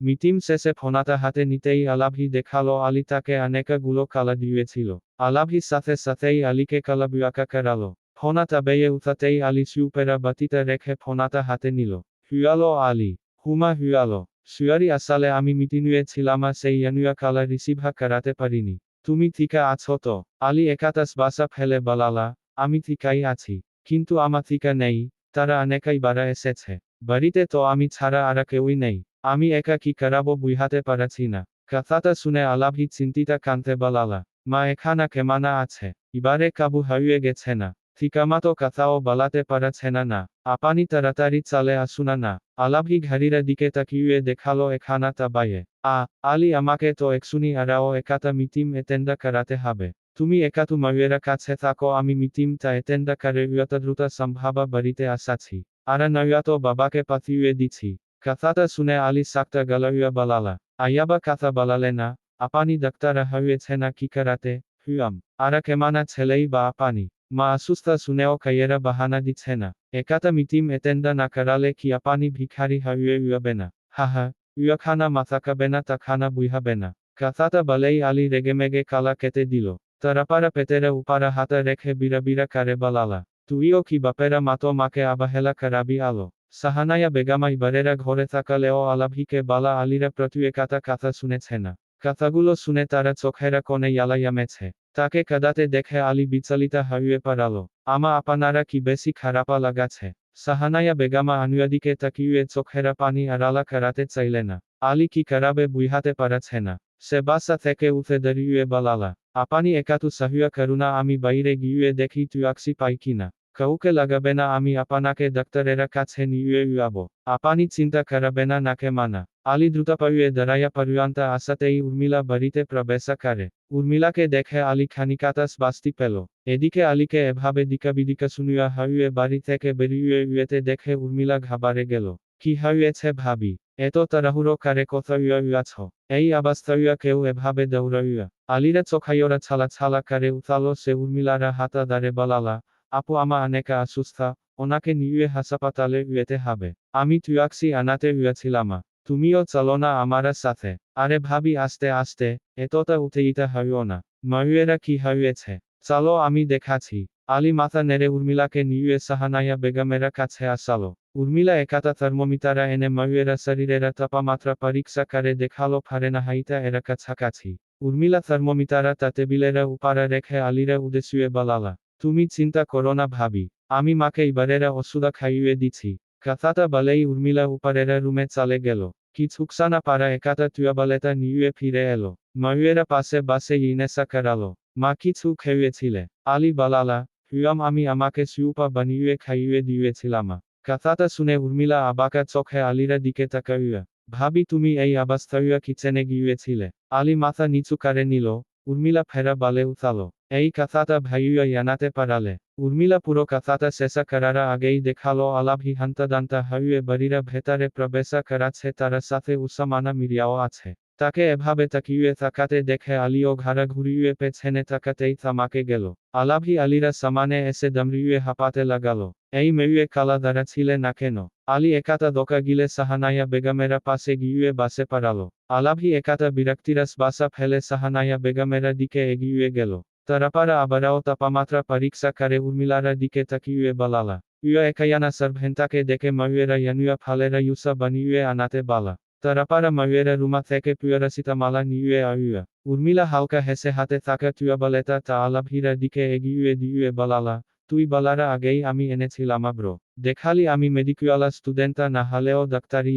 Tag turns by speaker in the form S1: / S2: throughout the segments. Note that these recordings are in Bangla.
S1: মিটিং শেষে ফোনাটা হাতে নিতেই আলাভি দেখাল আলী তাকে অনেকগুলো কালা দিয়েছিল। আলাভির সাথে সাথেই আলীকে কালাবিয়াকা করালো ফোনাটা বেয়ে উঠাতেই আলী সুপেরা বাতিতে রেখে ফোনাটা হাতে নিল। হুয়ালো আলী, হুমা হুয়ালো সুয়ারি আসালে আমি মিটিনুয়ে ছিলাম সেই ইয়ানুয়া কালা রিসিভা করাতে পারিনি তুমি থিকা আছো তো। আলী একাতাস বাসা ফেলে বালালা, আমি থিকাই আছি, কিন্তু আমা থিকা নেই তারা অনেকাই বারা এসেছে বাড়িতে তো আমি ছাড়া আর কেউই নেই। আমি একা কি করাবো বুঝাতে পারছি না? কথাটা শুনে আলাভি চিন্তিতা কান্তে বলালা। মা এখানা কেমানা আছে? এবারে কাবু হারিয়ে গেছে না? ঠিকামতো কথাও বলাতে পারছে না না? আপানি তাড়াতাড়ি চালে আসুনা না আলাভি ঘাড়িরা দিকে তাকিয়ে দেখাল এখানা তাবায়ে আ, আলী আমাকে তো একশুনি আরাও একাতা মিটিম এতেন্ডা করাতে হবে। তুমি একাতু ময়ূরা কাছে থাকো, আমি মিটিম তা এতেন্ডা করে দ্রুত সম্ভাবা বাড়িতে আসাছি আর নয়াতো বাবাকে পাতিয়ে দিছি Kathata suneali sakta galahua balala. Ayaba katha balalena, apani daktara hahuetzhena kikarate, huam. Ara kemana tzelei ba apani. Ma asusta suneo kaiera bahana ditzhena. Ekata mitim etenda nakarale ki apani bhikhari hahue uabena. Haha, uakhana mathakabena takhana buihabena. Kathata balei ali regemege kala kete dilo. Tarapara petera upara hata rekhe birabira kare balala. Tuio ki bapera mato make abahela karabi alo. সাহানায়া বেগামাই বারেরা ঘরে থাকালেও আলাভিকে বালা আলীরা প্রতি একাতা কথা শুনেছে না। কথাগুলো শুনে তারা চোখেরা কোণে ইয়ালাইয়ামেছে। তাকে কাদাতে দেখে আলী বিচলিতা হয়ে পারালো আমা আপনারা কি বেশি খারাপা লাগাছে? সাহানায়া বেগামা আনুয়াদিকে তাকিয়ে চোখেরা পানি আড়ালা করাতে চাইলে না। আলী কি করাবে বুঝাতে পারছে না। সে বাসা থেকে উঠে দাঁড়িয়ে বলালা। আপানি একাতু সাহিয়া করুণা আমি বাইরে গিয়ে দেখি তুই আকসি পাই কিনা কাউকে লাগাবে না, আমি আপনাকে ডাক্তারেরা কাছে নিয়ে যাব। আপানি চিন্তা করাবে না, নাকে মানা। আলী দ্রুত পাইয়ে দাঁড়াইয়া পারুয়ান্তা আসাতেই উর্মিলা বাড়িতে প্রবেশ করে। উর্মিলাকে দেখে আলি খানিকাতাস বাস্তি পেল। এদিকে আলীকে এভাবে দিকাবিদিকা শুনিয়া হাইয়ে বাড়ি থেকে বেরিয়ে উয়েতে দেখে উর্মিলা ঘাবারে গেল। কি হয়েছে ভাবি? এত তাড়াহুড়ো কারে কোথায় আছ? এই অবস্থায় কেউ এভাবে দৌড়াইয়া আলিরা চোখাইয়রা ছালা ছালা কারে উতালো সে উর্মিলারা হাতা দাঁড়ে বলালা আপু আমা অনেকা অসুস্থা ওনাকে নিয়ে হাসপাতালে উয়েতে হবে। আমি তুয়াক্সি আনাতে উয়েছিলামা। তুমিও চলো না আমারা সাথে। আরে ভাবি আস্তে আস্তে, এতটা উঠেইতে হইও না। ময়ূরেরা কি হয়েছে? চলো আমি দেখাছি আলী মাথা নেড়ে উর্মিলাকে নিয়ে সাহানায়া বেগমেরা কাছে আসালো। উর্মিলা একাতা থার্মোমিটারা এনে ময়ূরেরা শরীরেরা তাপমাত্রা পরীক্ষা করে দেখাল ফারে না হাইতা এরা কাছাকাছি। উর্মিলা থার্মোমিটারা তা টেবিলেরা উপারা রেখে আলীরা উদ্দেশ্যে বলালা। তুমি চিন্তা করো না ভাবি। আমি মাকে এবারেরা অসুদা খাইয়ে দিছি। কথাটা বলেই উর্মিলা উপারেরা রুমে চলে গেল। কিছুকসানা পারা একাতা তুয়াবালেতা নিয়ে ফিরে এলো। ময়ূরেরা পাশে বাসে ইনেসা করালো মা কিছু খেয়েছিলে আলি বালালা হুয়াম আমি আমাকে সুপা বানিয়ে খাইয়ে দিয়েছিলামা কথাটা শুনে উর্মিলা আবাকা চোখে আলীরা দিকে তাকাইয়া ভাবি তুমি এই অবস্থায় কিচেনে গিয়েছিলে আলি মাথা নিচু কারে নিল। উর্মিলা ফেরা বালে উতালো এই কথাটা ভাইয়া জানাতে পারালে উর্মিলা পুরো কথাটা শেষা করার আগেই দেখাল আলাভি হান্তাদান্তা হয়ে বাড়িরা ভেতরে প্রবেশ করাচ্ছে তার সাথে উসামানা মিরিয়াও আছে তাকে এভাবে তাকিয়ে তাকাতে দেখে আলিও ঘাড়া ঘুরিয়ে পেছনে তাকাতেই থামাকে গেল আলাভি আলীরা সামানে এসে দামড়িয়ে হাঁপাতে লাগালো এই মেয়ে কালা দ্বারা ছিলে না কেন আলী একাতা দোকা গিলে সাহানায়া বেগমেরা পাশে গিয়ে বাসে পারালো আলাভি একাতা বিরক্তিরাস বাসা ফেলে সাহানায়া বেগমেরা দিকে এগিয়ে গেল তারাপারা আবারাও তাপমাত্রা পরীক্ষা করে উর্মিলারা দিকে তাকিয়ে বলালা ইয়া একায়ানা সার্ভেন্তাকে দেখে ময়ূরা ইয়ানুয়া ফালেরা ইউসা বানিয়ে আনাতে বালা তারাপারা ময়ূরা রুমা থেকে পিয়রাসিতা মালা নিয়ে আয়ুয়া উর্মিলা হালকা হেসে হাতে থাকা তুয়া বলেতা তা আলাভিরা দিকে এগিয়ে দিয়ে বলালা তুই বলারা আগেই আমি এনেছিলাম ব্রো দেখালি আমি মেডিকুয়ালা স্টুডেন্টা না হলেও ডাক্তারি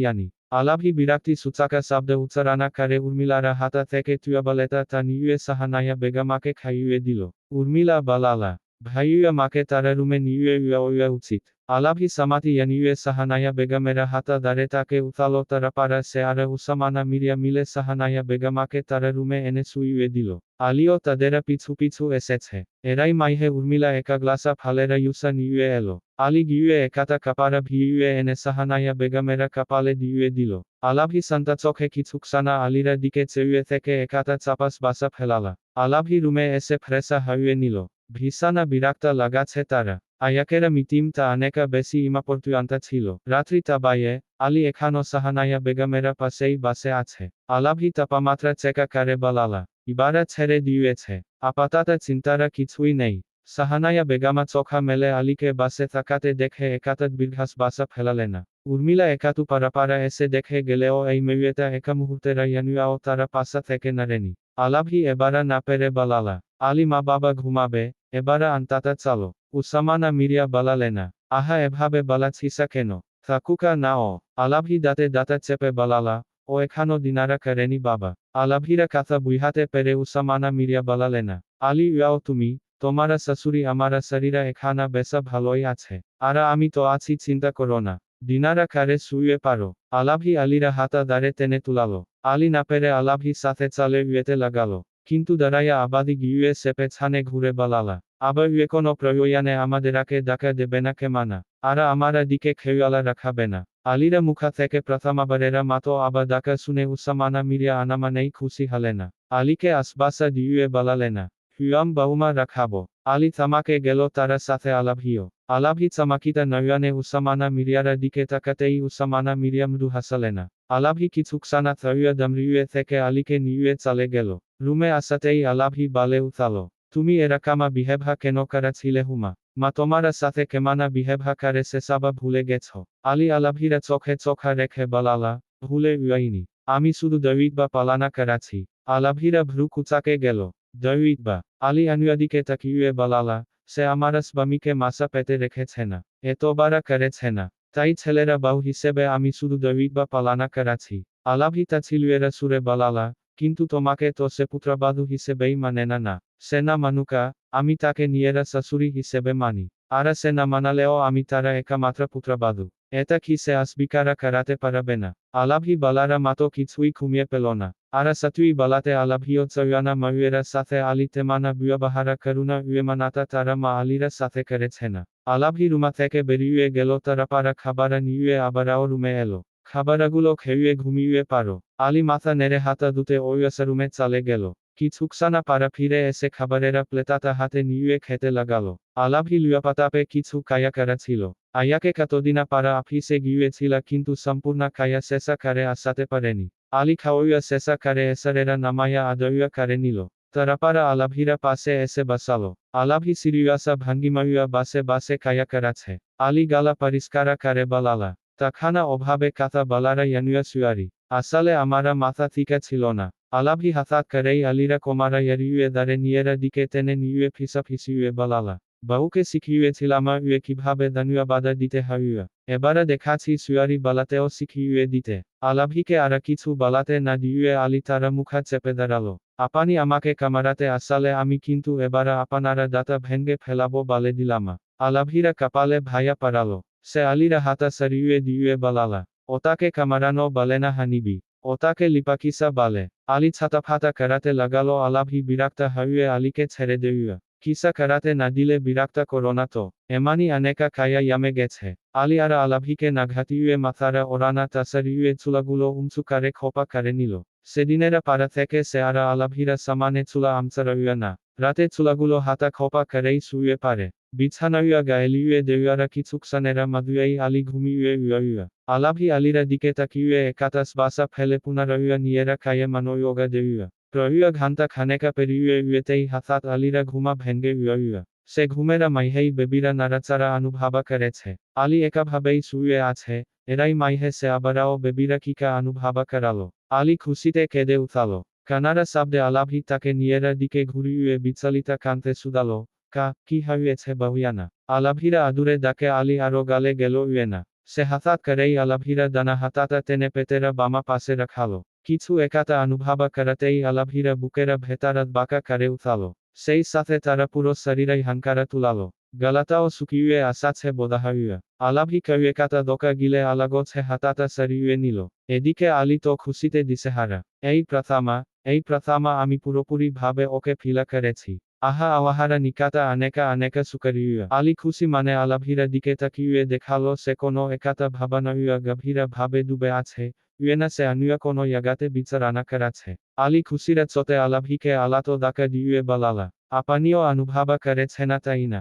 S1: আলাভি বিরাক্তি সুচাকা শব্দ উচ্চারণা করে উর্মিলারা হাতা থেকে তুয়াবালেতা তা নিয়ে সাহানায়া বেগামাকে খাইয়ে দিল। উর্মিলা বালালা ভাইয়া মাকে তারা রুমে নিয়ে উয়া উচিত। Alabhi samati Yanue Sahanaya Begamera hata daretake utalo tara para se ara usamana miria mile Sahanaya Begamake tara rume ene suyue dilo. Alio tadera pitsu pitsu esetze. Erai maihe urmila eka glasa phalera yusan niue elo. Ali gyue ekata kapara bhiue ene Sahanaya Begamera kapale diue dilo. Alabhi santa chokhe kitsuksana alira dike cheue theke ekata chapas basa phelala. Alabhi rume ese phresa hauye nilo. Bhisana birakta lagatse tara. আয়াকেরা মিতিম তা অনেকা বেশি ইমাপর্তুয়ান্তা ছিল। রাত্রি তাবায়ে আলি এখানো সাহানায়া বেগমেরা পাশেই বাসে আছে। আলাভি তাপামাত্রা চেকা কারে বালালা। ইবারা ছেড়ে দিয়েছে। আপাতত চিন্তারা কিছুই নেই। সাহানায়া বেগামা চোখা মেলে আলিকে বাসে থাকাতে দেখে একাতত বিরঘাস বাসা ফেলালে না। উর্মিলা একাতু পারাপারা এসে দেখে গেলেও এই মেয়েটা একা মুহূর্তে রাইয়ানুয়াও তারা পাশা থেকে নারেনি। আলাভি এবারা না পেরে বালালা। আলি মা বাবা ঘুমাবে, এবারা আন্তাতা চালো। উসামানা মিরিয়া বালালে না। আহা, এভাবে বালাছিসা কেন? থাকুকা না ও আলাভি দাঁতে দাঁতা চেপে বালালা ও এখানো দিনারা করেনি বাবা। আলাভিরা কাথা বুইহাতে পেরে উসামানা মিরিয়া বালালে না। আলি ইয়াও তুমি, তোমারা শাশুড়ি, আমারা শরীরা এখানা বেসা ভালোই আছে। আর, আমি তো আছি, চিন্তা করো না। দিনারা কারে শুয়ে পারো। আলাভি আলীরা হাতা দাঁড়ে টেনে তুলালো। আলি না পেরে আলাভি সাথে চালে উয়েতে লাগালো। কিন্তু দাঁড়াইয়া আবাদি গিয়ে সেপে ছানে ঘুরে বালালা। আবার কোনো প্রয়োজনে আমাদেরাকে ডাকা দেবে না কে মানা। আর আমারা দিকে খেয়ালা রাখাবে না। আলিরা মুখা থেকে প্রথমাবারেরা মাতো আবার ডাকা শুনে উসামানা মিরিয়া আনামানেই খুশি হালে না। আলিকে আসবাসা দিয়ে বালালে না। হুয়াম বাউমা রাখাবো। আলী থামাকে গেল তারা সাথে আলাভিও। আলাভি চামাকিতা নয়ানে উসামানা মিরিয়ারা দিকে তাকাতেই উসামানা মিরিয়া মৃদু হাসালে না আলাভি কিছুকসানা থইয়া দামরিয়ে থেকে আলীকে নিয়ে চালে গেল। রুমে আসাতেই আলাভি বালে উতালো তুমি এরাকামা বিহেভা কেন করা ছিলে হুমা? মা তোমারা সাথে কেমানা বিহেভা করে সেসাবা ভুলে গেছ? আলী আলাভিরা চোখে চোখা রেখে বলালা, ভুলে উয়াইনি। আমি শুধু দৈবিক বা পালানা করাছি। আলাভিরা ভ্রু কুচাকে গেল। দৈবিক বা আলী আনুয়াদিকে তাকিয়ে বলালা, সে আমার স্বামীকে মাসা পেতে রেখেছে না এতবারা করেছে না। তাই ছেলেরা বাউ হিসেবে আমি শুধু দৈবিক বা পালানা করাছি। আলাভি তাছিলুয়েরা সুরে বালালা, কিন্তু তোমাকে তো সে পুত্রবাধু হিসেবেই মানে না না। সেনা মানুকা, আমি তাকে নিয়েরা শাশুড়ি হিসেবে মানি। আর সে না মানালেও আমি তারা একামাত্র পুত্রবাধু এটা কি সে আসবিকারা করাতে পারবে না আলাভি বালারা মাতো কিছুই ঘুমিয়ে পেল না আর সাতুই বালাতে আলাভিও চয়ানা ময়ুয়েরা সাথে আলি তেমানা ব্যবহারা করুণা উয়েমানাতা তারা মা আলিরা সাথে করেছে না আলাভি রুমা থেকে বেরিয়ে গেল তারা পারা খাবারা নিয়ে আবারাও রুমে এলো খাবারাগুলো খেয়ে ঘুমিয়ে পারো আলী মাথা নেড়ে হাতা দুতে ওই রুমে চালে গেল কিছুকসানা পারা ফিরে এসে খাবারেরা প্লেতাতা হাতে নিয়ে খেতে লাগালো। আলাভি লুয়াপাতাপে কিছু কায়া করা ছিল। আয়াকে কতদিনা পারা অফিসে গিয়েছিল কিন্তু সম্পূর্ণ কায়া শেষা করে আসাতে পারেনি আলি খাওয়া শেষা করে এসারেরা নামায়া আদয়া করে নিল। তারাপারা আলাভিরা পাশে এসে বাসালো আলাভি সিরিয়াসা ভাঙ্গিমাইয়া বাসে বাসে কায়া করাছে আলী গালা পরিষ্কারা করে বালালা। তাখানা অভাবে কাতা বালারা ইয়ানুয়া সুয়ারি আসলে আমারা মাথা থিকা ছিল না। আলাভি হাতাত করেই আলিরা কোমারা ইয়ারিউয়ে দারে নিয়েরা দিকে টেনে নিয়ে ফিসা ফিসিউয়ে বলালা বাউকে শিখিয়েছিলাম উয়ে কীভাবে দানুয়া বাধা দিতে হাইয়া এবারে দেখাচ্ছি সুয়ারি বালাতেও শিখিয়ে দিতে আলাভিকে আর কিছু বালাতে না দিয়ে আলি তারা মুখা চেপে দাঁড়াল আপানি আমাকে কামারাতে আসালে আমি কিন্তু এবারে আপনারা দাতা ভেঙ্গে ফেলাবো বালে দিলামা আলাভিরা কপালে ভাইয়া পারালো সে আলিরা হাতা সরিয়ে দিয়ে বালালা ওতাকে কামারানো বালে না হানিবি ওতাকে লিপাকিসা বালে আলি ছাতাফাতা করাতে লাগালো আলাভি বিরাক্তা হয়ে আলিকে ছেড়ে দেউয়া কিসা করাতে না দিলে বিরাক্তা করোনা তো, এমানি অনেকা কায়া ইয়ামে গেছে। আলি আর আলাভিকে নাঘাতিয়ে মাথারা ওরানা তাসারিয়ে চুলাগুলো উঁচু কারে খোপা করে নিল। সেদিনেরা পাড়া থেকে সে আর আলাভিরা সামানে চুলা আমসারইয়া না রাতে চুলাগুলো হাতা খোপা করেই শুয়ে পারে বিছানাইয়া গায়েলিয়ে দেউয়ারা কিছুকসানেরা মাদুয়াই আলি ঘুমিয়ে উয়া আলাভি আলিরা দিকে তাকিয়ে একাতাস বাসা ফেলে পুনরইয়া নিয়েরা খায়ে মানয়োগা দেউয়া প্রয়ুয়া ঘান্তা খানেকা পেরিয়ে উয়েতেই হাতাত আলিরা ঘুমা ভেঙ্গে উয়া সে ঘুমেরা মাইহেই বেবিরা নাড়াচাড়া অনুভাবা করেছে আলি একাভাবেই শুয়ে আছে এরাই মাইহে সে আবারাও বেবিরা কিকা অনুভাবা করালো আলি খুশিতে কেঁদে উঠালো। কানারা শব্দে আলাভি তাকে নিয়েরা দিকে ঘুরিয়ে বিচলিতা কান্তে সুদালো কা, কি হয়েছে বাহুয়ানা? আলাভিরা আদুরে ডাকে আলি আরও গালে গেল উয়েনা। সে হাতাত করেই আলাভিরা দানা হাতাতা টেনে পেতেরা বামা পাশে রাখালো। কিছু একাতা অনুভাবা করাতেই আলাভিরা বুকেরা ভেতারাত বাঁকা করে উঠালো। সেই সাথে তারা পুরো শরীরাই হানকারা তুলালো। গলাটাও শুকিয়ে আসাছে বোধাহাইয়া আলাভি কাতা দোকা গিলে আলাগোছে হাতাতা সরিয়ে নিল এদিকে আলি তো খুশিতে দিশেহারা এই প্রথামা এই প্রথামা আমি পুরোপুরি ভাবে ওকে ফিলা করেছি আহা আওয়াহারা নিকাতা আনেকা আনেকা সুকারিয়া আলি খুশি মানে আলাভিরা দিকে তাকিয়ে দেখাল সে কোনো একাতা ভাবানইয়া গভীরা ভাবে ডুবে আছে ইয়েনা সে আনুয়া কোনো ইয়াগাতে বিচার আনা করাছে আলি খুশিরা চতে আলাভিকে আলাতো দাকা দিয়ে বালালা আপানিও অনুভাবা করেছে না তাই না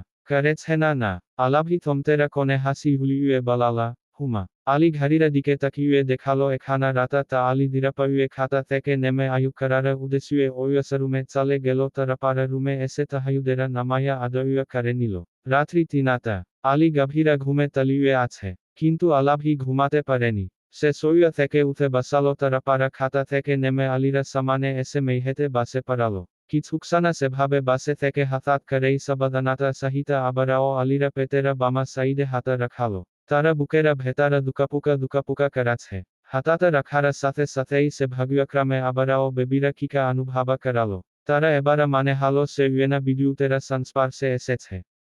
S1: না আলাভি থমতেরা কোণে হাসি হুলিয়ে বালালা হুমা আলি ঘাড়িরা দিকে তাকিয়ে দেখাল এখানা রাতা তা আলী দিরাপাইয়ে খাতা থেকে নেমে আয়ুব করারা উদ্দেশ্যে ওয়সা রুমে চলে গেল তারাপাড়া রুমে এসে তাহায়ুদেরা নামাইয়া আদয় করে নিল রাত্রি তিনাতা আলি গভীরা ঘুমে তলিয়ে আছে কিন্তু আলাভি ঘুমাতে পারেনি সে সইয়া থেকে উঠে বসালো তারাপাড়া খাতা থেকে নেমে আলিরা সামানে এসে মেহেতে বাসে পারালো কিছুক্ষণা সেভাবে বাসে থেকে হাতাত করেই সাবধানতা সহিতা আবারাও আলীরা পেতেরা বামা সাইডে হাতা রাখালো তারা বুকেরা ভেতারা দুকাপুকা দুকাপুকা করাছে হাতাতে রাখার সাথে সাথেই সে ভাগ্যক্রমে আবারাও বেবিরা কিকা অনুভাবা করালো তারা এবারা মানে হালো সে ইউএনা বিদ্যুতেরা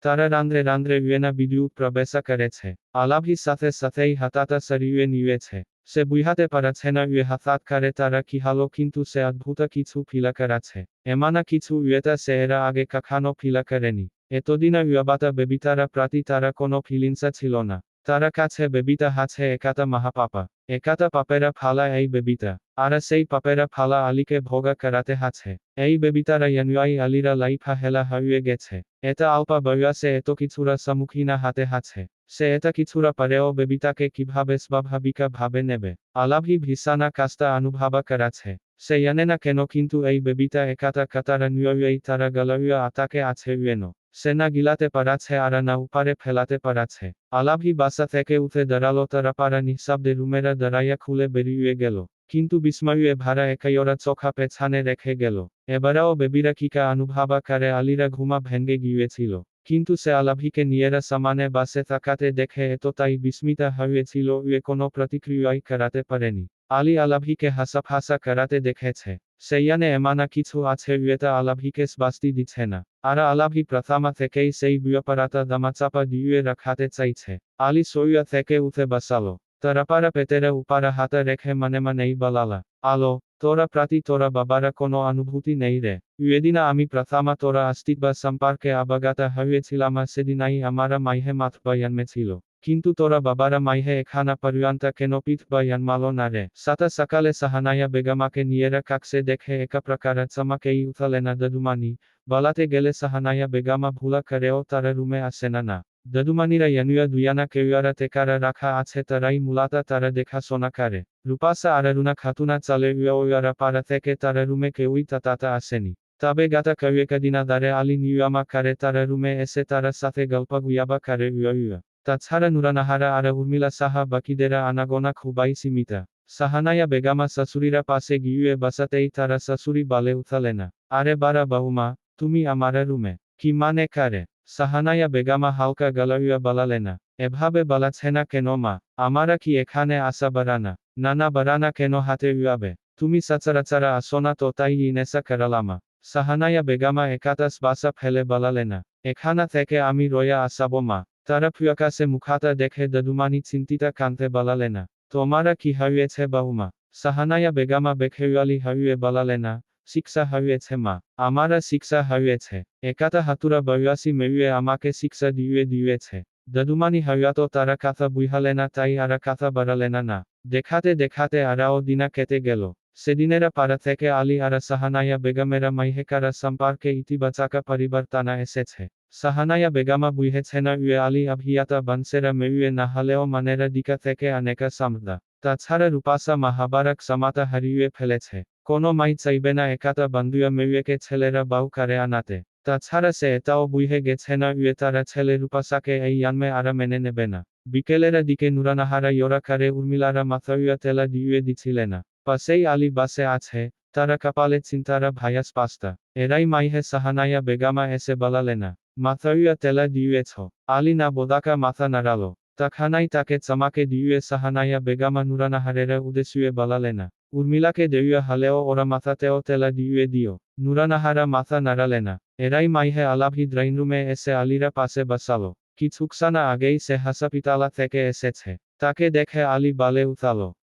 S1: তারা রান্দ্রে রান্দ্রে ইউএনা বিডিউ প্রবেশ করেছে। আলাভি সাথে সাথেই হাতাতা সরিয়ে নিয়েছে। সে বুইহাতে পারাছে না ইয়ে হাতাত কারে তারা কি হালো, কিন্তু সে অদ্ভুত কিছু ফিলা করাছে। এমানা কিছু ইয়েতা সে এরা আগে কখনো ফিলা করেনি। এতদিন বেবি বেবিতারা প্রাতি তারা কোনো ফিলিংসা ছিল না। তারা কাছে বেবিতা হাছে, একাতা মহাপাপা। একাতা পাপেরা ফালা এই বেবিতা। আর সেই পাপেরা ফালা আলীকে ভোগা করাতে হাছে। এই বেবিতারা ইয়ানুয়াই আলীরা লাইফা হেলা হয়ে গেছে। এটা আলপা বয়সে এত কিছুরা সম্মুখীনা হাতে হাছে। সে এটা কিছুরা পারেও বেবিতাকে কীভাবে স্বাভাবিকা ভাবে নেবে? আলাভি ভিসানা কাস্তা অনুভাবা করাছে। সে জানে না কেন, কিন্তু এই বেবিতা একাতা কাতারা নিয়ই তারা গলইয়া আতাকে আছে উয়েনো সে না গিলাতে পারাছে আর না উপারে ফেলাতে পারাছে আলাভি বাসা থেকে উঠে দাঁড়াল তারা পারা নিঃশব্দে রুমেরা দাঁড়াইয়া খুলে বেরিয়ে গেল। কিন্তু বিস্ময়ে ভাড়া একাইওরা চোখা পেছানে রেখে গেল। এবারাও বেবিরা কিকা অনুভাবা করে আলীরা ঘুমা ভেঙ্গে গিয়েছিল। কিন্তু সে আলাভিকে নিয়েরা সামানে বাসে তাকাতে দেখে এতটাই বিস্মিতা হয়েছিল এ কোনো প্রতিক্রিয়াই করাতে পারেনি আলী আলাভিকে হাসাফাসা করাতে দেখেছে। সেইয়ানে এমানা কিছু আছে এটা আলাভিকে স্বাস্তি দিচ্ছে না। আর আলাভি প্রথমা থেকেই সেই ব্যাপারাতা দামাচাপা দিয়ে রাখাতে চাইছে। আলি সইয়া থেকে উঠে বসালো। তারাপারা পেতেরা উপারা হাতে রেখে মানে মানেই বলালা। আলো, তোরা প্রাতি তোরা বাবারা কোনো অনুভূতি নেই রে। এদিনা আমি প্রথমা তোরা আস্তিক বা সম্পর্কে অবগত হয়েছিলাম সেদিনাই আমারা মাইহে মাথ বয়ান্মে ছিল কিন্তু তোরা বাবারা মাইহে এখানা পর্যন্ত কেন পিঠ বয়ানমালো না রে সাতা সকালে সাহানায়া বেগমাকে নিয়েরা কাকসে দেখে একা প্রকার চমাকেই উথালে না দদুমানি বলাতে গেলে সাহানায়া বেগামা ভুলা করেও তারা রুমে আসে না না দদুমানিরা ইয়ানুয়া দুয়ানা কেউয়ারা তেকারা রাখা আছে তারাই মূলাতা তারা দেখা শোনা করে রূপাসা আরারুনা খাতুনা চালে উয়ারা পাড়া থেকে তারা রুমে কেউই তাতা আসেনি তবে গাতা কয়েক দিনা দারে আলী নিয়ামা করে তারা রুমে এসে তারা সাথে গল্প গুয়াবা করে উয়া তাছাড়া নুরানাহারা আর উর্মিলা সাহা বাকিদেরা আনাগোনা খুবাই সীমিতা। সাহানায়া বেগামা শাশুড়িরা পাশে গিয়ে বাসাতেই তারা শাশুড়ি বালে উথালে না। আরে বারা বাহুমা, তুমি আমারা রুমে। কি মানে কারে? সাহানায়া বেগামা হালকা গলাইয়া বালালে না। এভাবে বালাছে না কেন মা? আমারা কি এখানে আসা বারানা নানা বারানা কেন হাতে উয়াবে? তুমি সচরাচরা আসো না তো তাই ইনেসা করালামা সাহানায়া বেগামা একাতাস বাসা ফেলে বালালে না। এখানা থেকে আমি রয়া আসাবো মা। তারা প্রিয়কাশে মুখাতা দেখে দদুমানি চিন্তিতা কান্তে বালালে না তোমারা কি হয়েছে বাহুমা? সাহানায়া বেগামা বেখেয়ালি হয়ে বালালে না শিক্ষা হয়েছে মা, আমারা শিক্ষা হয়েছে একাতা হাতুরা বয়াসি মেয়ে আমাকে শিক্ষা দিয়ে দিয়েছে দদুমানি হয়াতো তারা কথা বুঝালে না তাই আরা কথা বাড়ালে না না দেখাতে দেখাতে আরাও দিনা কেটে গেল। সেদিনেরা পাড়া থেকে আলী আরা সাহানায়া বেগমেরা মাইহেকারা সম্পর্কে ইতিবাচকা পরিবর্তনা এসেছে। সাহানায়া বেগামা বুঝেছে না উয়ে আলী অভিয়াতা বংশেরা মেয়ে না হলেও মানেরা দিকা থেকে অনেকা সামদা। তাছাড়া রূপাসা মহাবারক সমাতা হারিয়ে ফেলেছে। কোনো মাই চাইবে না একাতা বন্ধুয়া মেয়েকে ছেলেরা বাউ করে আনাতে। তাছাড়া সে এটাও বুঝে গেছে না উয়ে তারা ছেলে রূপাসাকে এই ইয়ানমে আরা মেনে নেবে না। বিকেলেরা দিকে নুরানাহারা ইয়োরা কারে উর্মিলারা মাথাউয়া তেলা দিয়ে দিছিলে পাশেই আলী বাসে আছে, তারা কপালে চিন্তারা ভায়াস পাস্তা এরাই মাইহে সাহানায়া বেগামা এসে বলালে না মাথাউয়া তেলা দিয়েছ আলী না বোদাকা মাথা নাড়ালো তখানাই তাকে চমাকে দিয়ে সাহানায়া বেগামা নুরানাহারেরা উদ্দেশ্যে বলালে না উর্মিলাকে দেউয়া হলেও ওরা মাথাতেও তেলা দিয়ে। দিও নুরানাহারা মাথা নাড়ালে না এরাই মাইহে আলাভি ড্রাইনরুমে এসে আলীরা পাশে বসালো কিছুক্ষণা আগেই সে হাসাপিতালা থেকে এসেছে তাকে দেখে আলী বালে উতালো শুনুনা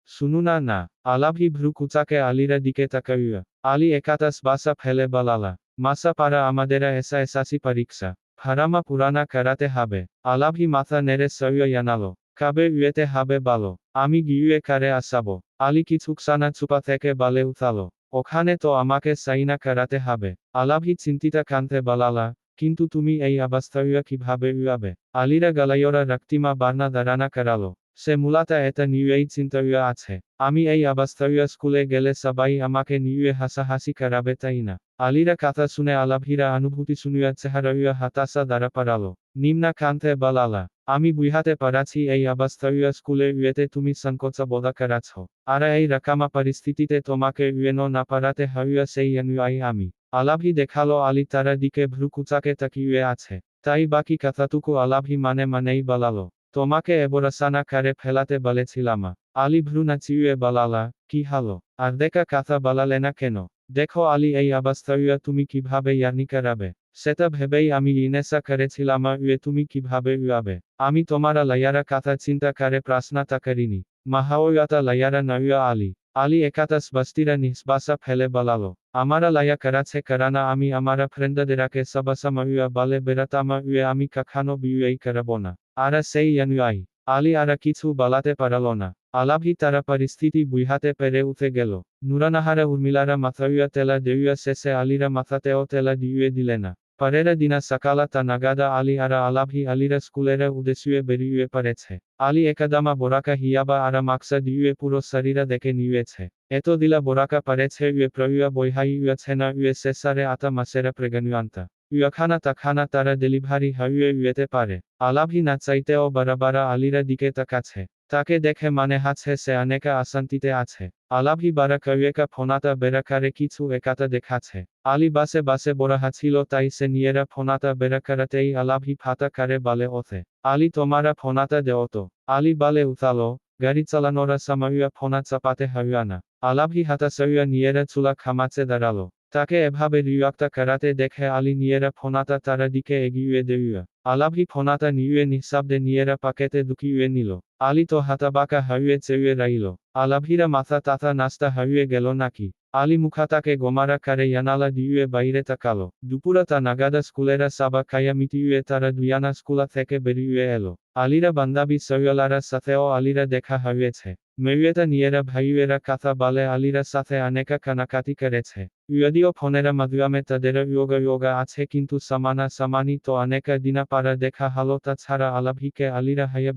S1: না আলাভি ভ্রু কুচাকে আলীরা দিকে তাকাইয়া আলী একাতাস বাসা ফেলে বলালা। মাসা পারা আমাদেরা এসা এসাসি পরীক্ষা হারামা পুরানা করাতে হবে। আলাভি মাথা নেড়ে সইয়া জানালো কাবে উয়েতে হবে বালো। আমি গিয়ে কারে আসাবো আলী কিছুক্ষণা চুপা থেকে বালে উঠালো। ওখানে তো আমাকে সাইনা করাতে হবে। আলাভি চিন্তিতা কান্তে বলালা, কিন্তু তুমি এই অবস্থায় কীভাবে উয়াবে আলিরা গালাইয়রা রাক্তিমা বার্না দাঁড়ানা করালো সে মূলত এটা নিউ নিয়েই চিন্তায় আছে। আমি এই অবস্থায় স্কুলে গেলে সবাই আমাকে নিয়ে হাসাহাসি করাবে তাই না? আলিরা কথা শুনে আলাভিরা অনুভূতি শুনিয়া চেহারাইয়া হতাশা দ্বারা পারালো। নিম্না কান্তে বালালা, আমি বুঝাতে পারাছি এই অবস্থায় স্কুলে উয়েতে তুমি সংকোচ বোধা করাছ। আর এই রকমা পরিস্থিতিতে তোমাকে উয়েনো না পারাতে হইয়া সেই অনুয়ায়ী আমি। আলাভি দেখাল আলি তারা দিকে ভ্রুকুচাকে তাকিয়ে আছে। তাই বাকি কথাটুকু আলাভি মানে মানেই বলালো। তোমাকে এবরাসানা কারে ফেলাতে বলেছিলাম, আলি ভ্রুনা চিউয়ে বালালা, কি হালো? আর দেখা কথা বালালে না কেন? দেখো আলি, এই অবস্থায় তুমি কীভাবে ইয়ানি কারাবে সেটা ভেবেই আমি ইনেসা করেছিলাম উয়ে তুমি কীভাবে উয়াবে আমি তোমারা লাইয়ারা কথা চিন্তা করে প্রশ্নতা করিনি মাহাওয়াতা লাইয়ারা নয়া আলি। আলি একাতাস বস্তিরা নিঃশ্বাসা ফেলে বলালো। আমারা লায়া করাছে করানা, আমি আমারা ফ্রেন্ডদেরাকে সবসময় বলে বেড়াতামা উয়ে আমি কখনো বিউই করব না আর সেই অনুয়ায়ী আলি আর কিছু বলাতে পারল না আলাভি তারা পরিস্থিতি বুঝাতে পেরে উঠে গেল। নুরানাহারা উর্মিলারা মাথাউয়া তেলা দেউয়া শেষে আলিরা মাথাতেও তেলা দিউয়ে দিলে না পরেরা দিনা সকালা তা নাগাদা আলি আর আলাভি আলিরা স্কুলেরা উদ্দেশ্যে বেরিয়ে পড়েছে আলি একাদামা বোরাকা হিয়াবা আর মাকসা দিউয়ে পুরো শরীরা দেখে নিয়েছে এত দিলা বোরাকা পড়েছে উয়ে প্রয়ুয়া বইহাই উয়েছে না উয়ে শেষারে আতা মাসেরা প্রেগনুয়ান্তা। উয়াখানা তাখানা তারা ডেলিভারি হইয়ে উয়েতে পারে। আলাভি না চাইতেও বারাবারা আলিরা দিকে তাকাছে। তাকে দেখে মানে হাছে সে অনেকা অশান্তিতে আছে। আলাভি বারা কয়েকা ফোনাতা বেরাকারে কিছু একাতা দেখাছে। আলি বাসে বাসে বোরা হাছিল তাই সে নিয়েরা ফোনাতা বেরাকারাতেই আলাভি ফাতা কারে বালে ওথে আলি তোমারা ফোনাতা দেও তো আলি বালে উতালো গাড়ি চালানোরা সামাইয়া ফোনা চাপাতে হইয়া না। আলাভি হাতা সইয়া নিয়েরা চুলা খামাচে দাঁড়াল। তাকে এভাবে রিয়াক্তা করাতে দেখে আলি নিয়েরা ফোনাতা তারা দিকে এগিয়ে দেউয়া আলাভি ফোনাতা নিয়ে নিঃশব্দে নিয়েরা পাকেতে দুকিয়ে নিল। আলি তো হাতাবাকা হইয়ে চেউয়ে রইল। আলাভিরা মাথা তাথা নাস্তা হইয়ে গেল নাকি? আলি মুখাতাকে গোমারা কারে ইয়ানালা দিয়ে বাইরে তাকালো। দুপুরা তা নাগাদা স্কুলেরা সাবা খাইয়া মিটিয়ে তারা দুয়ানা স্কুলা থেকে বেরিয়ে এলো। আলিরা বান্দাবি সৈয়লারা সাথেও আলিরা দেখা হয়েছে মেয়েটা নিয়েরা ভাইয়েরা কাথা বালে আলিরা সাথে অনেকা কানাকাতি করেছে। যদিও ফোনেরা মাধ্যমে তাদের যোগা যোগা আছে কিন্তু সমানা সমানি তো অনেকা দিনা পারা দেখা হলো তাছাড়া আলাভিকে আলিরা হাইয়া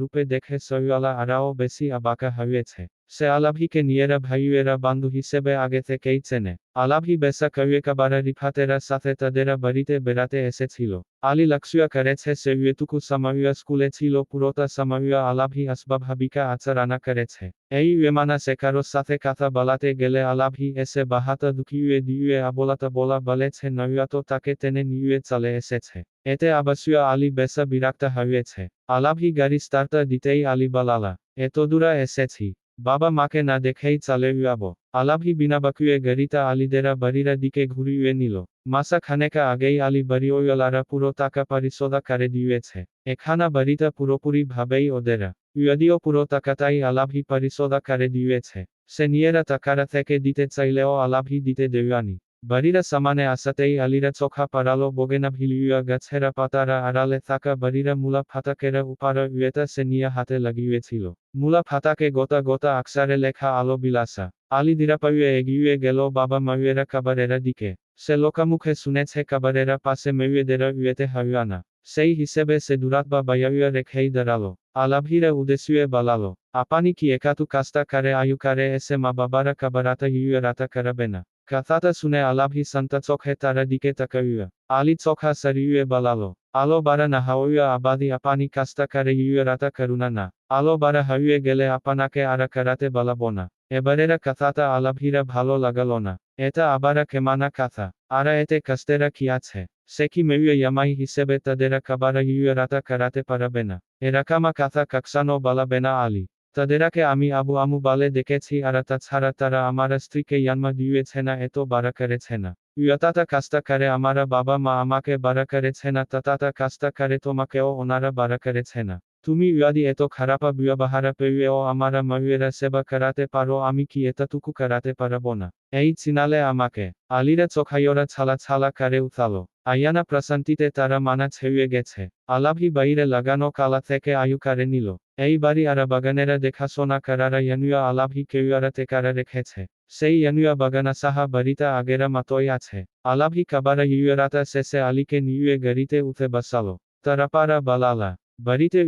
S1: রূপে দেখে সৈয়লা আরাও বেশি আবাকা হয়েছে সে আলাভিকে নিয়েরা ভাইয়েরা বান্ধু হিসেবে আগে থেকেই চেনে আলাভি বেসা কয়েকাবারা রিফাতেরা সাথে তাদেরা বাড়িতে বেড়াতে এসেছিল আলি লক্ষ্য করেছে সে এটুকু সময় স্কুলে ছিল পুরোটা সময় আলাভি আসবাভাবিকা আচরণা করেছে এই উয়েমানা শেখারোর সাথে কথা বলাতে গেলে আলাভি এসে বাহাতা দুকিয়ে দিয়ে আবলাতা বলা বলেছে, নয়তো তাকে টেনে নিয়ে চলে এসেছে। এতে অবশ্যই আলি বেসা বিরক্ত হয়েছে। আলাভি গাড়ি স্টার্টার দিতেই আলি বলালা এত দূরা এসেছি। বাবা মাকে না দেখেই চালে উয়াবো আলাভি বিনা বাকুয়ে গাড়িটা আলিদেরা বাড়িরা দিকে ঘুরিয়ে নিল। মাসা খানেকা আগেই আলি বাড়িওয়ালারা পুরো টাকা পরিশোধা করে দিয়েছে। এখানা বাড়িটা পুরোপুরি ভাবেই ওদেরা। যদিও পুরো টাকাটাই আলাভি পরিশোধা করে দিয়েছে। সে নিয়েরা টাকারা থেকে দিতে চাইলেও আলাভি দিতে দেওয়ানি বাড়িরা সামানে আসাতেই আলিরা চোখা পারালো বগেনা ভিলিয়া গাছেরা পাতারা আড়ালে থাকা বাড়িরা মুলা ফাতাকেরা উপারা উয়েতা সে নিয়ে হাতে লাগিয়েছিল। মুলা ফাতাকে গোতা গোতা আকসারে লেখা আলো বিলাসা। আলি দিরাপাইয়ে এগিয়ে গেল বাবা মাউয়েরা কাবারেরা দিকে। Se lokamuke sunetze kabarera pase meuedera uete hauana. Sei hisebe se duratba bayauia rekhei daralo. Alabhira udesue balalo. Apani ki ekatu kasta kare ayu kare ese mababara kabarata yuya rata karabena. Kathata sune alabhi santa chokhe tara dike takauya. Ali chokha sariuye balalo. Alo bara nahaoya abadi apani kasta kare yuya rata karuna na. Alo bara hauye gele apanake ara karate balabona. এবারেরা কথাটা আলাভিরা ভালো লাগালো না। এটা আবারা কেমানা কথা। আরা এতে কাস্তেরা কি আছে? সে কি মেয়ে ইয়ামাই হিসেবে তাদেরা কাবারা ইউয়া রাতা করাতে পারবে না? এরাকামা কথা কাকসানো বলাবে না আলি। তাদেরাকে আমি আবু আমু বালে দেখেছি, আর তাছাড়া তারা আমার স্ত্রীকে ইয়ানমা দিয়েছে না, এত বাড়া করেছে না। ইয়াতাতা কাস্তা করে আমারা বাবা মা আমাকে বাড়া করেছে না তাতাতা কাস্তা করে তোমাকেও ওনারা বাড়া করেছে না। তুমি ইয়াদি এত খারাপা ব্যবহারা পেয়েও আমারা ময়ূরা সেবা করাতে পারো আমি কি এতটুকু করাতে পারব না? এই চিনালে আমাকে। আলিরা চোখাইয়রা ছালা ছালা করে উঠালো। আয়ানা প্রশান্তিতে তারা মানা ছেড়ে গেছে। আলাভি বাইরে লাগানো কালা থেকে আয়ু কারে নিল। এই বাড়ি আর বাগানেরা দেখাশোনা করারা ইয়ানুয়া আলাভি কেউয়ারাতে কারা রেখেছে সেই ইয়ানুয়া বাগানা সাহা বাড়িটা আগেরা মাতোই আছে। আলাভি কাবারা ইউয়ারাতা শেষে আলিকে নিয়ে গাড়িতে উঠে বসালো তারাপারা বালালা। বাড়িতে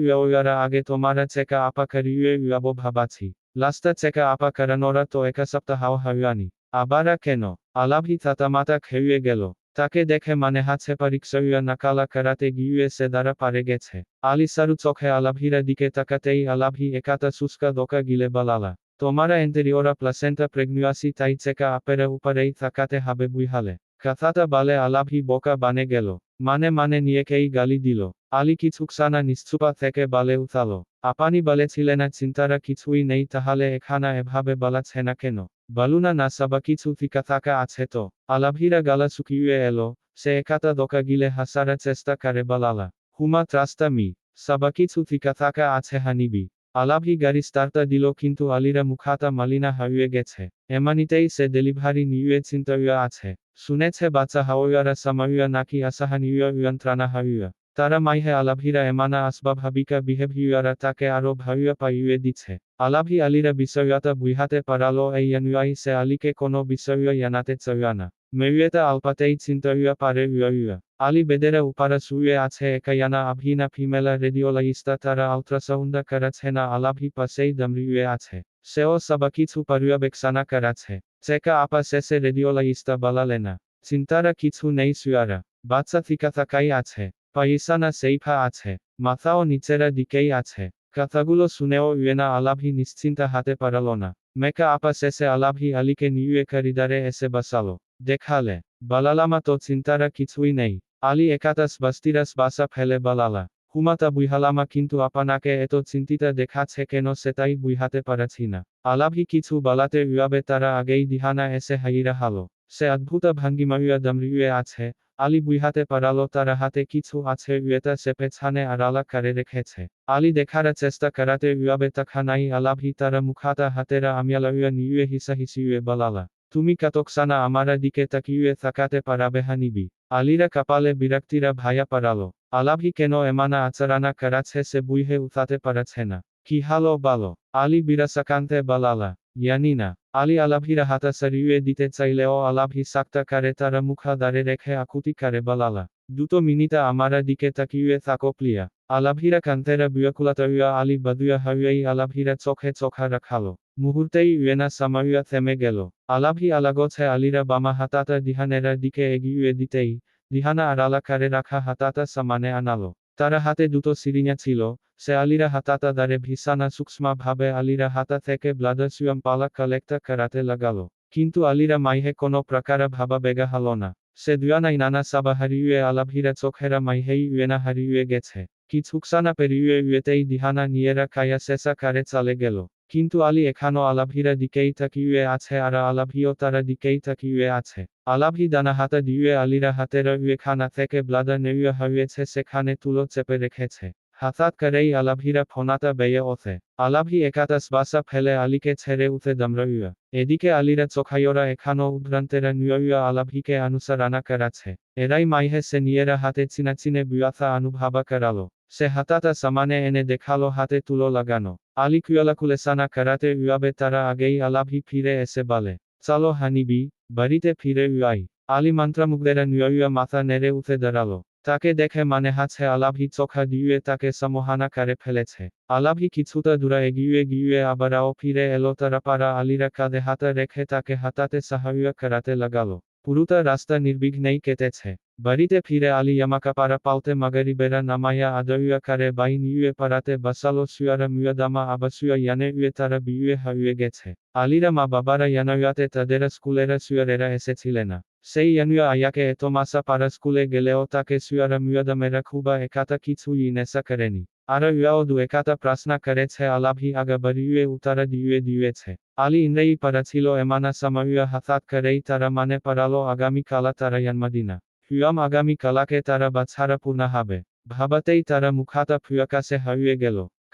S1: তোমারা চেকা আপা করিয়ে উয়াবো ভাবাছি। লাস্টা চেকা আপা কারানোরা তো একা সপ্তাহ হাওয়ানি আবারা কেন? আলাভি তাতামাতা খেয়ে গেল। তাকে দেখে মানে হাছে পরীক্ষা নাকালা করাতে গিয়ে সে দ্বারা পারে গেছে। আলি সারু চোখে আলাভিরা দিকে তাকাতেই আলাভি একাতা সুস্কা দোকা গিলে বালালা। তোমারা এন্টেরিওরা প্লাসেন্টা প্রেগনুয়াসি তাই চেকা আপেরা উপরেই তাকাতে হবে বুইহালে। কথাটা বালে আলাভি বোকা বানে গেল। মানে মানে নিয়েকেই গালি দিল। আলী কিছুকসানা নিশ্চুপা থেকে বালে উঠালো। আপানি বলেছিলে না, চিন্তারা কিছুই নেই, তাহলে এখানা এভাবে বলাছে না কেন? বালুনা না সাবা কিছু ফিকা থাকা আছে তো। আলাভিরা গালা শুকিয়ে এলো, সে একাতা দোকা গিলে হাসারা চেষ্টা করে বালালা। হুমা ত্রাস্তা মি, সাবা কিছু ফিকা থাকা আছে হানিবি। আলাভি গাড়ি স্টার্টা দিল, কিন্তু আলিরা মুখাতা মালিনা হারিয়ে গেছে। এমানিতেই সে ডেলিভারি নিয়ে চিন্তা আছে। শুনেছে, বাচ্চা হাওয়ারা সামাইয়া নাকি আসাহা নিউয়া ইয়ন্ত্রানা হাইয়া তারা মাইহে আলাভিরা এমানা আসবাভাবিকা বিহেভিয়ারা তাকে আরও ভাইয়া পাইয়ে দিচ্ছে আলাভি আলিরা বিষয়তা বুঝাতে পারালো এই ইয়ানুয়াই সে আলীকে কোনো বিষয় জানাতে চাইয়া মেরিয়েতা আলপাতেই চিন্তাইয়া পারে ইয়া আলী বেদেরা উপারা শুয়ে আছে একায়ানা আভিনা ফিমেলা রেডিওলাইস্তা তারা আলট্রাসাউন্ডা করাছে না আলাভি পাশেই দামরিয়ে আছে। সেও সবা কিছু পর্যবেক্ষণা করাছে। চেকা আপা শেষে রেডিওলাইস্তা বালালেনা চিন্তারা কিছু নেই সুয়ারা। বাচ্চা থিকা থাকাই আছে। পাইসানা সেইফা আছে মাথাও নিচেরা দিকেই আছে কথাগুলো শুনেও ইয়েনা আলাভি নিশ্চিন্তা হাতে পারাল না মেকা আপা শেষে আলাভি আলীকে নিউয়ে করিদারে এসে বসালো দেখালে বালালামা তো চিন্তারা কিছুই নেই আলী একাতাস বাস্তিরাস বাসা ফেলে বালালা হুমাতা বুইহালামা কিন্তু আপনাকে এত চিন্তিতা দেখাচ্ছে কেন সেটাই বুইহাতে পারছি না আলাভি কিছু বালাতে উয়াবে তারা আগেই দিহানা এসে হাইরা হালো সে অদ্ভুত ভাঙ্গিমাইয়া দামরিয়ে আছে আলী বুইহাতে পারালো, তারা হাতে কিছু আছে, উয়েতা সে পেছানে আড়ালা করে রেখেছে। আলী দেখার চেষ্টা করাতে উয়াবে তাখানাই আলাভি, তারা মুখাতা হাতেরা আমিয়ালউয়া নিয়ে হিসা হিসিয়ে বালালা। তুমি কাতকসানা আমারা দিকে তাকিয়ে থাকাতে পারাবে হানিবি আলীরা কপালে বিরক্তিরা ভায়া পারালো। আলাভি কেন এমানা আচরানা করাছে, সে বুইহে উঠাতে পারছে না। কি হালো বালো। আলী বিরাসাকান্তে বালালা। ইয়ানি না আলী আলাভিরা হাতা সরিয়ে দিতে চাইলেও আলাভি সাক্তা কারে তারা মুখা দাঁড়ে রেখে আকুতি কারে বালালা দুটো মিনিটা আমারা দিকে তাকিয়ে থাকো প্লিয়া আলাভিরা কান্তেরা বিয়াকুলাতইয়া আলী বাদুয়া হাইয়াই আলাভিরা চোখে চোখা রাখালো মুহূর্তেই ইয়েনা সামাইয়া থেমে গেল আলাভি আলাগছে আলিরা বামা হাতাতা দিহানেরা দিকে এগিয়ে দিতেই দিহানা আড়ালা কারে রাখা হাতাতা সামানে আনালো তারা হাতে দুটো সিরিঞ্জা ছিল, সে আলিরা হাতাতা দারে ভিসানা সুক্ষ্মা ভাবে আলিরা হাতা থেকে ব্লাডাসিয়াম পালা কালেক্টা কারাতে লাগালো। কিন্তু আলিরা মাইহে কোনো প্রকার ভাবা বেগা হল না। সে দুয়ানাই নানা সাবা হারিয়ে আলাভিরা চোখেরা মাইহেই ইয়েনা হারিউয়ে গেছে। কি কিছুকসানা পেরিয়ে ইয়েতেই দিহানা নিয়েরা খায়া শেষা কারে চালে গেল। কিন্তু আলী এখানো আলাভিরা দিকেই তাকিয়ে আছে আর আলাভিও তারা দিকেই তাকিয়ে আছে। আলাভি দানা হাতে দিয়ে আলিরা হাতের খানা থেকে ব্লাদা নেউয়া হয়েছে, সেখানে তুলো চেপে রেখেছে। হাতাত করেই আলাভিরা ফোনাতা বেয়ে ওঠে আলাভি একাতাস বাসা ফেলে আলীকে ছেড়ে উঠে দামরইয়া এদিকে আলিরা চোখাইয়রা এখানো উদ্রান্তেরা নিয়ইয়া আলাভিকে অনুসরণা করাছে এরাই মাইহে সে নিয়েরা হাতে চিনাচিনে বিয়াথা অনুভাবা করালো সে হাতাতা সামানে এনে দেখাল হাতে তুলো লাগানো। আলী কুয়ালাকুলেসানা করাতে উয়াবে তারা আগেই আলাভি ফিরে এসে বলে। চলো হানিবি বাড়িতে ফিরে উয়াই। আলী মন্ত্রমুগ্ধেরা নিয়ইয়া মাথা নেড়ে উঠে দাঁড়াল তাকে দেখে মানে হাছে আলাভি চোখা দিয়ে তাকে সমহানা করে ফেলেছে। আলাভি কিছুটা দূরা এগিয়ে গিয়ে আবারও ফিরে এলো তারা পারা আলীরা কাঁধে হাতে রেখে তাকে হাতাতে সাহায্য করাতে লাগালো। পুরুতা রাস্তা নির্বিঘ্নেই কেটেছে। বাড়িতে ফিরে আলী ইয়ামাকাপারা পাউতে মাগারিবেরা নামায়া আদউয়া কারে বাই নিউয়ে পারাতে বাসালো সুয়ারা মুয়াদামা আবাসুয়া ইয়ানে উয়ে তারা বিয়ে হাইয়ে গেছে। আলীরা মা বাবারা ইয়ানুয়াতে তাদেরা স্কুলেরা সুয়ারেরা এসেছিলে না সেই ইয়ানুয়া আয়াকে এত মাসা পারা স্কুলে গেলেও তাকে সুয়ারা মুয়াদামেরা খুবা একাতা কিছুই নেশা করেনি আর ইয়াও দু একাতা প্রার্থনা করেছে আলাভি আগা বাড়িয়ে উতারা দিয়ে দিয়েছে আলী ইন্দ্রেই পারা ছিল এমানা সামাইয়া হাতাত করেই তারা মানে পারালো আগামী কালা তারা ইয়ানমাদিনা হুয়াম আগামী কালাকে তারা বাছারা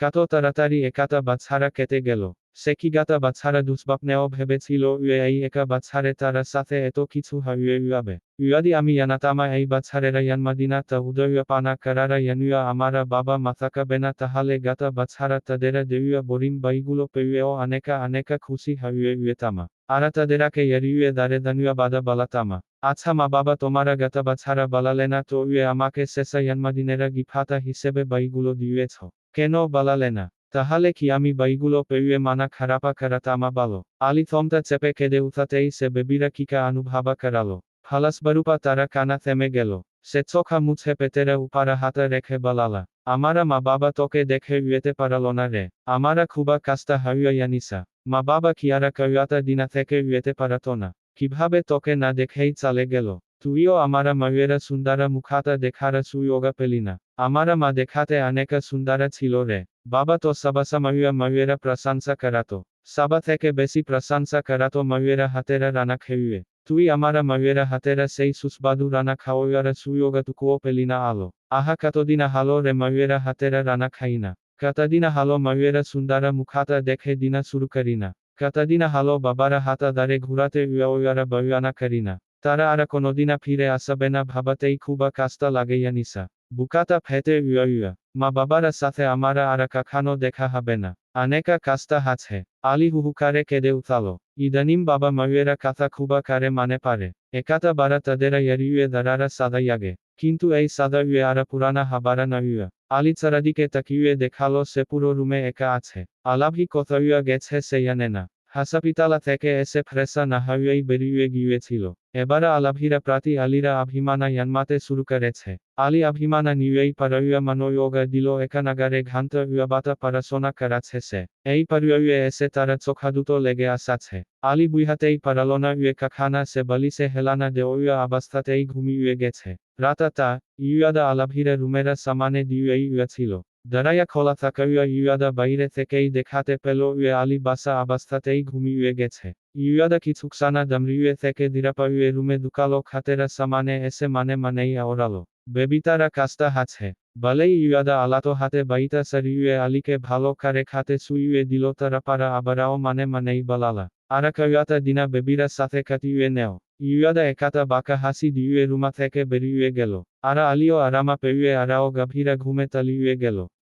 S1: কত তাড়াতাড়ি একাটা বাচ্চারা কেটে গেল। সে কি গাতা বাচ্চারা দুষ্বাপনেও ভেবেছিল উয়ে এই একা বাচ্চারে তারা সাথে এত কিছু হাইয়ে উয়াবে। উয়াদি আমি ইয়ানাতামা এই বাচ্চারেরা ইয়ানমাদিনা তা উদয় পানা কারারা ইয়ানুয়া আমারা বাবা মাথাকা বেনা তাহলে গাতা বাচ্চারা তাদেরা দেউয়া বরিম বাইগুলো পেউয়েও আনেকা আনেকা খুশি হাইয়ে উয়েতামা আরা তাদেরাকে ইয়ারিউয়ে দারে দানুয়া বাদা বালাতামা আচ্ছা মা বাবা তোমারা গাতা বাচ্চারা বালালে না, তো উয়ে আমাকে শেষা ইয়ানমাদিনেরা গিফাতা হিসেবে বাইগুলো দিয়েছ কেন বালালে না? তাহলে কি আমি বাইগুলো পেয়ে মানা খারাপা কারাতামা বালো? আলি থমতা চেপে কেঁদে উঠাতেই সে বেবিরা কিকা অনুভাবা করালো। ফালাসবারুপা তারা কানা থেমে গেল। সে চোখা মুছে পেতেরা উপারা হাতে রেখে বালালা। আমারা মা বাবা তোকে দেখে উয়েতে পারালো না রে। আমারা খুবা কাস্তা হাইয়া ইয়ানিসা। মা বাবা কিয়ারা কয়াতা দিনা থেকে উয়েতে পারাতো না। কীভাবে তোকে না দেখেই চালে গেল? তুইও আমারা ময়ুয়েরা সুন্দরা মুখাতা দেখারা সুয়োগা পেলি না আমারা মা দেখাতে অনেকা সুন্দরা ছিল রে বাবা তো সাবাসা ময়ুয়া ময়ুয়েরা প্রশংসা করাতো সাবা থেকে বেশি প্রশংসা করাতো ময়ুয়েরা হাতেরা রানা খেয়ে তুই আমারা ময়ুয়েরা হাতেরা সেই সুস্বাদু রানা খাওয়ারা সুয়োগা তুকুও পেলি না আলো। আহা কতদিনা হালো রে ময়ুয়েরা হাতেরা রানা খাই না কতদিনা হালো ময়ুয়েরা সুন্দরা মুখাতা দেখে দিনা শুরু করি না কতদিনা হালো বাবারা হাতা তারা আর কোনোদিনা ফিরে আসবে না, ভাবাতেই খুবা কাস্তা লাগেইয়া নিসা। বুকাতা ফেতে উয়া উয়া, মা বাবারা সাথে আমারা আর কাখানো দেখা হবে না অনেকা কাস্তা হাছে, আলি হুহুকারে কেঁদে উতালো ইদানিম বাবা ময়ুয়েরা কথা খুবা কারে মানে পারে, একাতা বারা তাদেরা ইয়ারিউয়ে দারারা সাদাইয়াগে কিন্তু এই সাদা উয়ে আর পুরানা হাবারা না উয়া, আলি চারাদিকে তাকিয়ে দেখাল সে পুরো রুমে একা আছে, আলাভি কোথাউয়া গেছে সে জানে না। হাসাপিতালা থেকে এসে ফ্রেসা না হয়েই বেরিয়ে গিয়েছিল। এবার আলাভিরা প্রাতি আলিরা অভিমানা ইয়ানমাতে শুরু করেছে। আলি অভিমানা নিউয়েই পারুয়া মনোয়োগা দিল একানাগারে ঘান্ত বাতা পড়াশোনা করাছে সে। এই পারুয়ে এসে তারা চোখা দুটো লেগে আসাছে। আলি বুইহাতেই পারালো না উয়ে কাখানা সে বলিসে হেলানা দেওয়া অবস্থাতেই ঘুমিয়ে গেছে। রাতাতা, ইউয়াদা আলাভিরা রুমেরা সামানে দিয়েই ছিল দাঁড়াইয়া খোলা থাকা ইউয়াদা বাইরে থেকেই দেখাতে পেল উয়ে আলি বাসা অবস্থাতেই ঘুমিয়ে গেছে ইউয়াদা কিছুক্ষণা দামরিয়ে থেকে দিরাপাউয়ে রুমে দুকালো খাতেরা সামানে এসে মানে মানেই ওড়ালো বেবিতারা কাস্তা হাছে বলেই ইউয়াদা আলাতো হাতে বাইতা সারিয়ে আলিকে ভালো কারে খাতে সুইয়ে দিল তারা পারা আবারাও মানে মানেই বলালা আরা কয়াতা দিনা বেবিরা সাথে কাটিয়ে নেও ইউয়াদা একাতা বাঁকা হাসি দিউয়ে রুমা থেকে বেরিয়ে গেল। আরা আলিও আরামা পেউয়ে আরাও গাভীরা ঘুমে তালিয়ে গেল।